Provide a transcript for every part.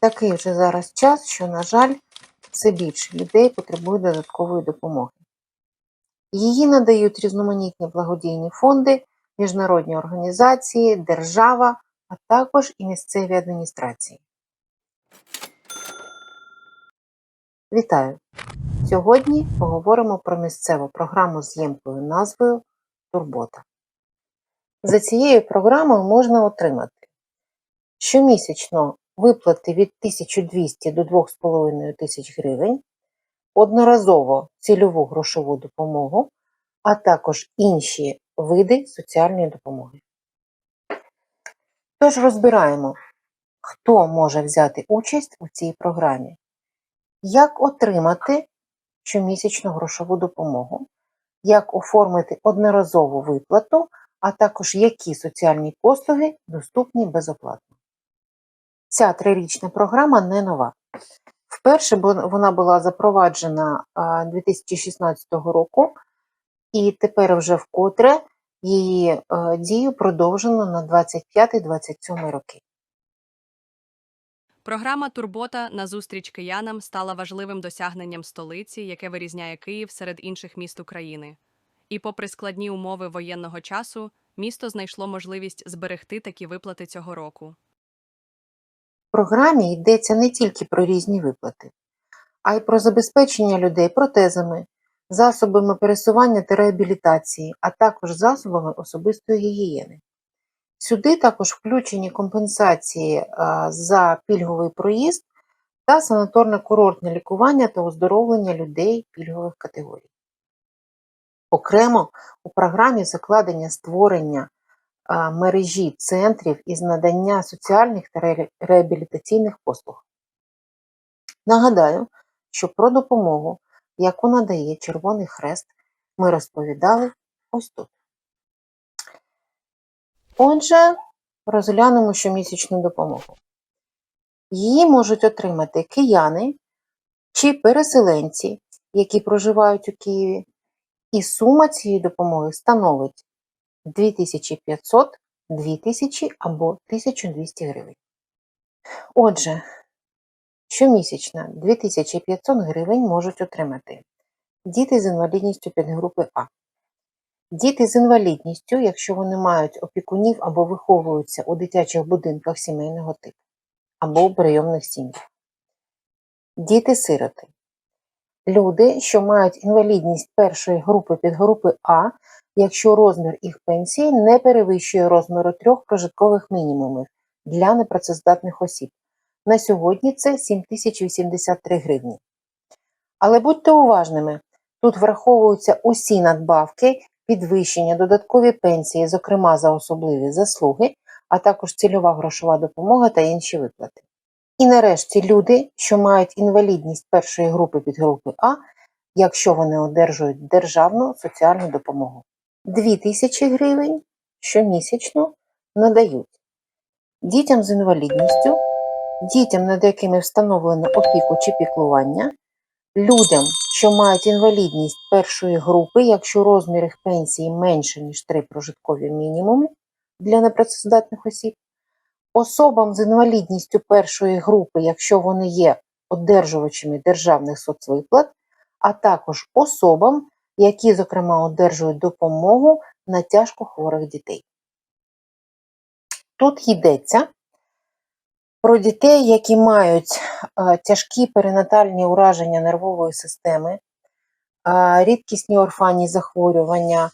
Такий вже зараз час, що, на жаль, все більше людей потребує додаткової допомоги. Її надають різноманітні благодійні фонди, міжнародні організації, держава, а також і місцеві адміністрації. Вітаю! Сьогодні поговоримо про місцеву програму з ємкою назвою Турбота. За цією програмою можна отримати щомісячно виплати від 1200 до 2500 тисяч гривень, одноразово цільову грошову допомогу, а також інші види соціальної допомоги. Тож розбираємо, хто може взяти участь у цій програмі, як отримати щомісячну грошову допомогу, як оформити одноразову виплату, а також які соціальні послуги доступні безоплатно. Ця трирічна програма не нова. Вперше вона була запроваджена 2016 року, і тепер вже вкотре її е, дію продовжено на 25-27 роки. Програма Турбота на зустріч киянам стала важливим досягненням столиці, яке вирізняє Київ серед інших міст України. І, попри складні умови воєнного часу, місто знайшло можливість зберегти такі виплати цього року. Програмі йдеться не тільки про різні виплати, а й про забезпечення людей протезами, засобами пересування та реабілітації, а також засобами особистої гігієни. Сюди також включені компенсації за пільговий проїзд та санаторно-курортне лікування та оздоровлення людей пільгових категорій. Окремо у програмі закладення створення мережі центрів із надання соціальних та реабілітаційних послуг. Нагадаю, що про допомогу, яку надає Червоний Хрест, ми розповідали ось тут. Отже, розглянемо щомісячну допомогу. Її можуть отримати кияни чи переселенці, які проживають у Києві, і сума цієї допомоги становить 2500, 2000 або 1200 гривень. Отже, щомісячно 2500 гривень можуть отримати діти з інвалідністю підгрупи А. Діти з інвалідністю, якщо вони мають опікунів або виховуються у дитячих будинках сімейного типу, або у прийомних сім'ях. Діти-сироти. Люди, що мають інвалідність першої групи підгрупи А, якщо розмір їх пенсії не перевищує розміру трьох прожиткових мінімумів для непрацездатних осіб. На сьогодні це 7083 гривні. Але будьте уважними, тут враховуються усі надбавки, підвищення, додаткові пенсії, зокрема за особливі заслуги, а також цільова грошова допомога та інші виплати. І нарешті люди, що мають інвалідність першої групи підгрупи А, якщо вони одержують державну соціальну допомогу. 2000 гривень щомісячно надають дітям з інвалідністю, дітям, над якими встановлено опіку чи піклування, людям, що мають інвалідність першої групи, якщо розмір їх пенсії менше, ніж 3 прожиткові мінімуми для непрацездатних осіб, особам з інвалідністю першої групи, якщо вони є одержувачами державних соцвиплат, а також особам, які, зокрема, одержують допомогу на тяжко хворих дітей. Тут йдеться про дітей, які мають тяжкі перинатальні ураження нервової системи, рідкісні орфанні захворювання,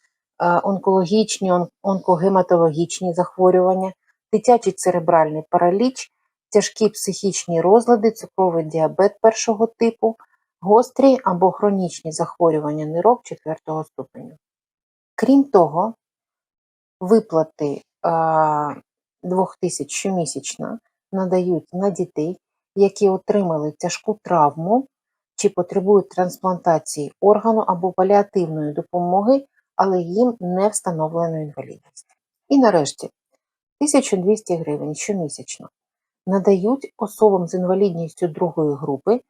онкологічні, онкогематологічні захворювання, дитячий церебральний параліч, тяжкі психічні розлади, цукровий діабет першого типу, гострі або хронічні захворювання нирок четвертого ступеню. Крім того, виплати а, 2000 щомісячно надають на дітей, які отримали тяжку травму чи потребують трансплантації органу або паліативної допомоги, але їм не встановлено інвалідність. І нарешті 1200 гривень щомісячно надають особам з інвалідністю другої групи,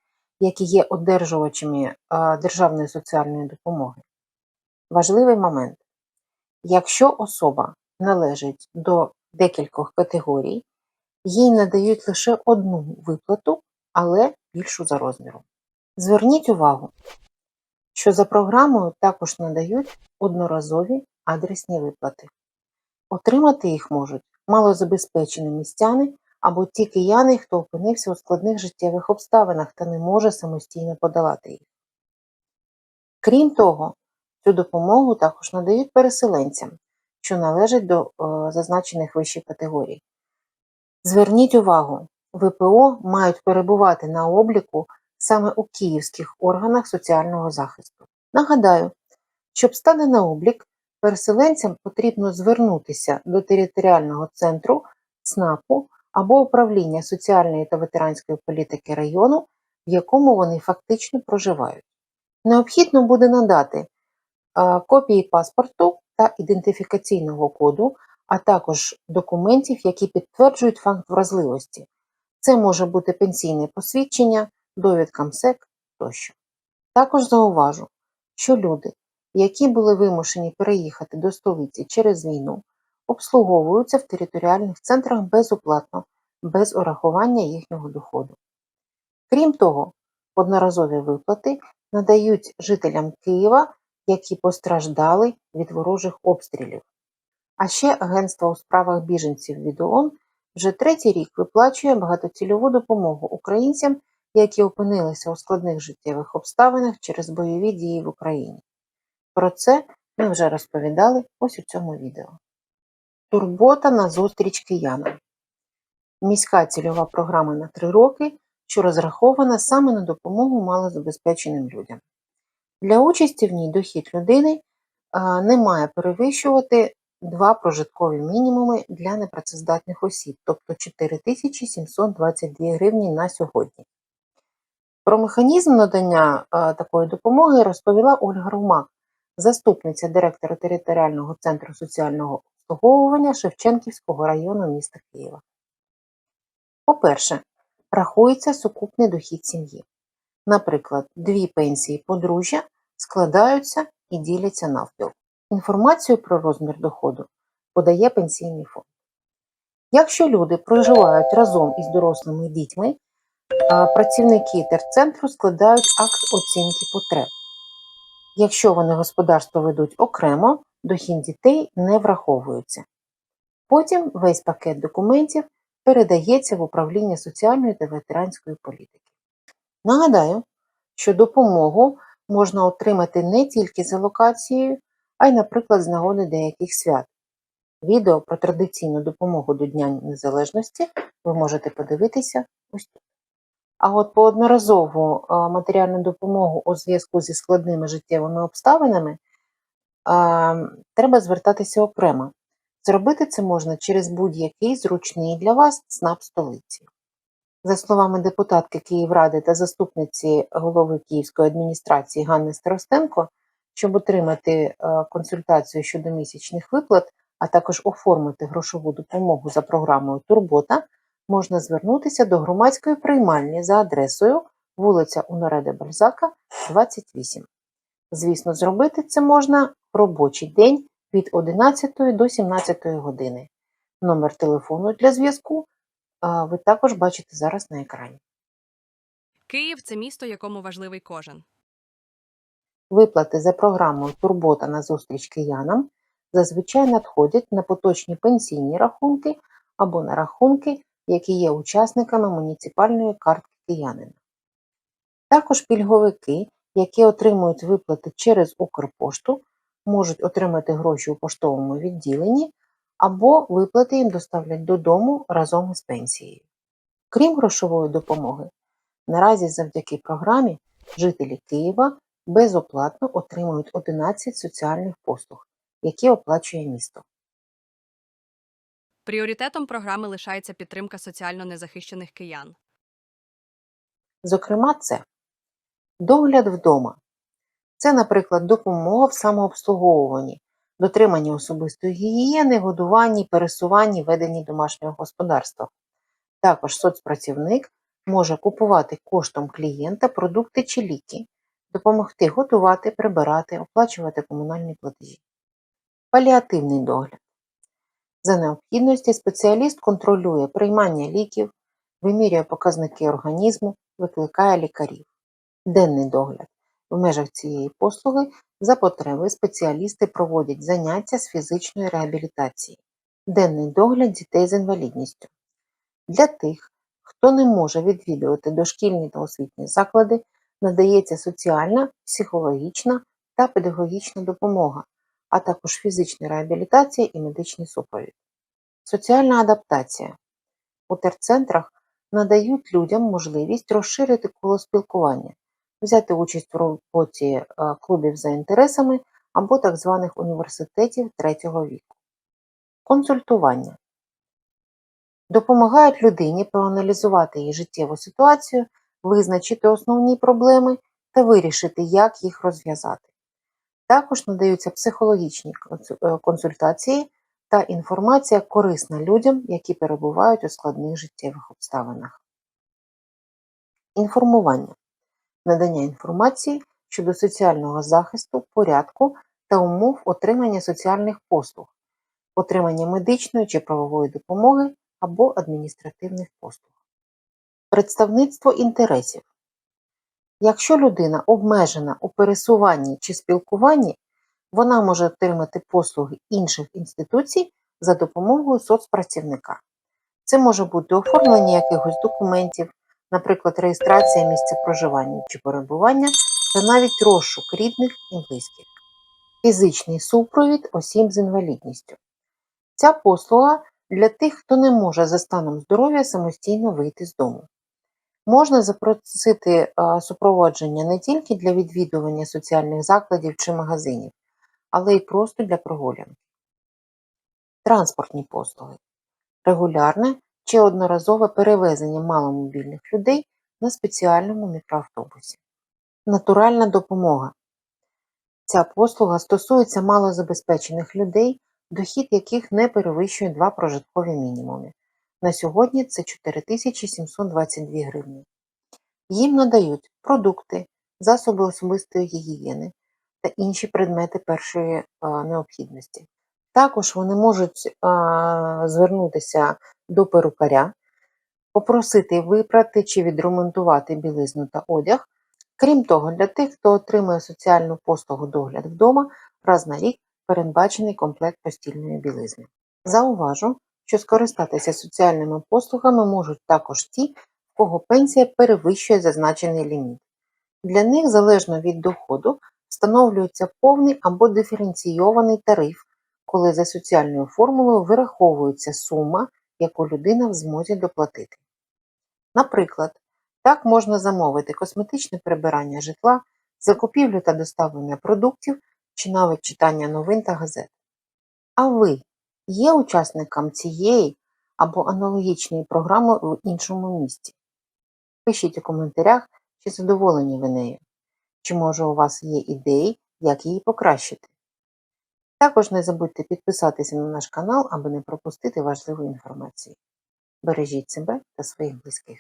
які є одержувачами державної соціальної допомоги. Важливий момент. Якщо особа належить до декількох категорій, їй надають лише одну виплату, але більшу за розміром. Зверніть увагу, що за програмою також надають одноразові адресні виплати. Отримати їх можуть малозабезпечені містяни або ті кияни, хто опинився у складних життєвих обставинах та не може самостійно подавати їх. Крім того, цю допомогу також надають переселенцям, що належать до е, зазначених вище категорій. Зверніть увагу, ВПО мають перебувати на обліку саме у київських органах соціального захисту. Нагадаю, щоб стати на облік, переселенцям потрібно звернутися до територіального центру ЦНАПу або управління соціальної та ветеранської політики району, в якому вони фактично проживають. Необхідно буде надати копії паспорту та ідентифікаційного коду, а також документів, які підтверджують факт вразливості. Це може бути пенсійне посвідчення, довідка МСЕК тощо. Також зауважу, що люди, які були вимушені переїхати до столиці через війну, обслуговуються в територіальних центрах безоплатно, без урахування їхнього доходу. Крім того, одноразові виплати надають жителям Києва, які постраждали від ворожих обстрілів. А ще Агентство у справах біженців від ООН вже третій рік виплачує багатоцільову допомогу українцям, які опинилися у складних життєвих обставинах через бойові дії в Україні. Про це ми вже розповідали ось у цьому відео. Турбота на зустріч киянам. Міська цільова програма на три роки, що розрахована саме на допомогу малозабезпеченим людям. Для участі в ній дохід людини не має перевищувати два прожиткові мінімуми для непрацездатних осіб, тобто 4722 гривні на сьогодні. Про механізм надання такої допомоги розповіла Ольга Румак, заступниця директора територіального центру соціального обслуговування Шевченківського району міста Києва. По-перше, рахується сукупний дохід сім'ї. Наприклад, дві пенсії подружжя складаються і діляться навпіл. Інформацію про розмір доходу подає пенсійний фонд. Якщо люди проживають разом із дорослими дітьми, працівники терцентру складають акт оцінки потреб. Якщо вони господарство ведуть окремо, дохід дітей не враховується. Потім весь пакет документів передається в управління соціальної та ветеранської політики. Нагадаю, що допомогу можна отримати не тільки за локацією, а й, наприклад, з нагоди деяких свят. Відео про традиційну допомогу до Дня Незалежності ви можете подивитися ось тут. А от по одноразову матеріальну допомогу у зв'язку зі складними життєвими обставинами треба звертатися окремо. Зробити це можна через будь-який зручний для вас ЦНАП столиці. За словами депутатки Київради та заступниці голови Київської адміністрації Ганни Старостенко, щоб отримати е, консультацію щодо місячних виплат, а також оформити грошову допомогу за програмою Турбота, можна звернутися до громадської приймальні за адресою вулиця Унареда Бальзака, 28. Звісно, зробити це можна в робочий день від 11 до 17 години. Номер телефону для зв'язку ви також бачите зараз на екрані. Київ це місто, якому важливий кожен. Виплати за програмою Турбота на зустріч киянам зазвичай надходять на поточні пенсійні рахунки або на рахунки, які є учасниками муніципальної картки киянина. Також пільговики, які отримують виплати через Укрпошту, можуть отримати гроші у поштовому відділенні або виплати їм доставлять додому разом із пенсією. Крім грошової допомоги, наразі завдяки програмі жителі Києва безоплатно отримують 11 соціальних послуг, які оплачує місто. Пріоритетом програми лишається підтримка соціально незахищених киян. Зокрема, це догляд вдома. Це, наприклад, допомога в самообслуговуванні, дотриманні особистої гігієни, годуванні, пересуванні, веденні домашнього господарства. Також соцпрацівник може купувати коштом клієнта продукти чи ліки, допомогти готувати, прибирати, оплачувати комунальні платежі. Паліативний догляд. За необхідності спеціаліст контролює приймання ліків, вимірює показники організму, викликає лікарів. Денний догляд. В межах цієї послуги за потреби спеціалісти проводять заняття з фізичної реабілітації, денний догляд дітей з інвалідністю. Для тих, хто не може відвідувати дошкільні та освітні заклади, надається соціальна, психологічна та педагогічна допомога, а також фізична реабілітація і медичний супровід. Соціальна адаптація. У терцентрах надають людям можливість розширити коло спілкування, взяти участь у роботі е, клубів за інтересами або так званих університетів третього віку. Консультування допомагають людині проаналізувати її життєву ситуацію, визначити основні проблеми та вирішити, як їх розв'язати. Також надаються психологічні е, консультації та інформація корисна людям, які перебувають у складних життєвих обставинах. Інформування надання інформації щодо соціального захисту, порядку та умов отримання соціальних послуг, отримання медичної чи правової допомоги або адміністративних послуг. Представництво інтересів. Якщо людина обмежена у пересуванні чи спілкуванні, вона може отримати послуги інших інституцій за допомогою соцпрацівника. Це може бути оформлення якихось документів, наприклад, реєстрація місця проживання чи перебування, та навіть розшук рідних і близьких. Фізичний супровід осіб з інвалідністю. Ця послуга для тих, хто не може за станом здоров'я самостійно вийти з дому. Можна запросити е, супроводження не тільки для відвідування соціальних закладів чи магазинів, але й просто для прогулянки. Транспортні послуги. Регулярне чи одноразове перевезення маломобільних людей на спеціальному мікроавтобусі. Натуральна допомога. Ця послуга стосується малозабезпечених людей, дохід яких не перевищує два прожиткові мінімуми. На сьогодні це 4722 гривні. Їм надають продукти, засоби особистої гігієни та інші предмети першої необхідності. Також вони можуть звернутися до перукаря, попросити випрати чи відремонтувати білизну та одяг. Крім того, для тих, хто отримує соціальну послугу догляд вдома, раз на рік передбачений комплект постільної білизни. Зауважу, що скористатися соціальними послугами можуть також ті, в кого пенсія перевищує зазначений ліміт. Для них, залежно від доходу, встановлюється повний або диференційований тариф, коли за соціальною формулою вираховується сума, яку людина в змозі доплатити. Наприклад, так можна замовити косметичне прибирання житла, закупівлю та доставлення продуктів чи навіть читання новин та газет. А ви є учасником цієї або аналогічної програми в іншому місті? Пишіть у коментарях, чи задоволені ви нею, чи може у вас є ідеї, як її покращити. Також не забудьте підписатися на наш канал, аби не пропустити важливу інформацію. Бережіть себе та своїх близьких.